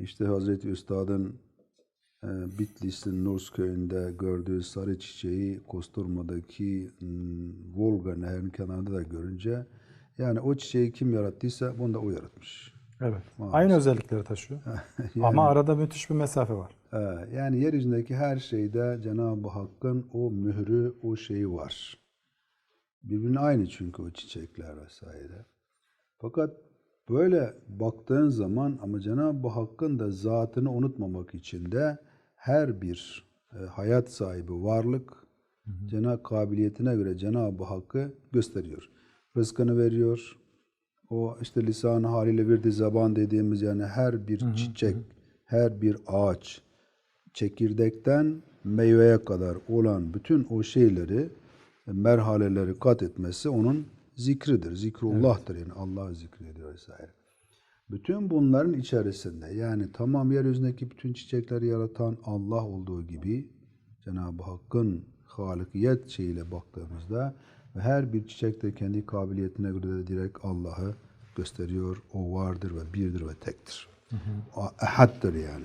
işte Hazreti Üstad'ın e, Bitlis'in Nurs köyünde gördüğü sarı çiçeği Kosturma'daki hmm, Volga nehrinin kenarında da görünce yani o çiçeği kim yarattıysa bunu da o yaratmış. Evet. Maalesef. Aynı özellikleri taşıyor. Ama arada müthiş bir mesafe var. Ee, Yani yeryüzündeki her şeyde Cenab-ı Hakk'ın o mührü, o şeyi var. Birbirine aynı çünkü o çiçekler vesaire. Fakat böyle baktığın zaman ama Cenab-ı Hakk'ın da zatını unutmamak için de her bir e, hayat sahibi varlık Cenab-ı kabiliyetine göre Cenab-ı Hakk'ı gösteriyor. Rızkını veriyor. O işte lisan haliyle verdiği zaban dediğimiz yani her bir çiçek, her bir ağaç, çekirdekten meyveye kadar olan bütün o şeyleri, merhaleleri kat etmesi onun zikridir. Zikrullah'tır yani Allah zikrediyor vesaire. Bütün bunların içerisinde yani tamam yeryüzündeki bütün çiçekleri yaratan Allah olduğu gibi Cenab-ı Hakk'ın halikiyet şeyiyle baktığımızda ve her bir çiçek de kendi kabiliyetine göre de direkt Allah'ı gösteriyor. O vardır ve birdir ve tektir. Ehaddir yani.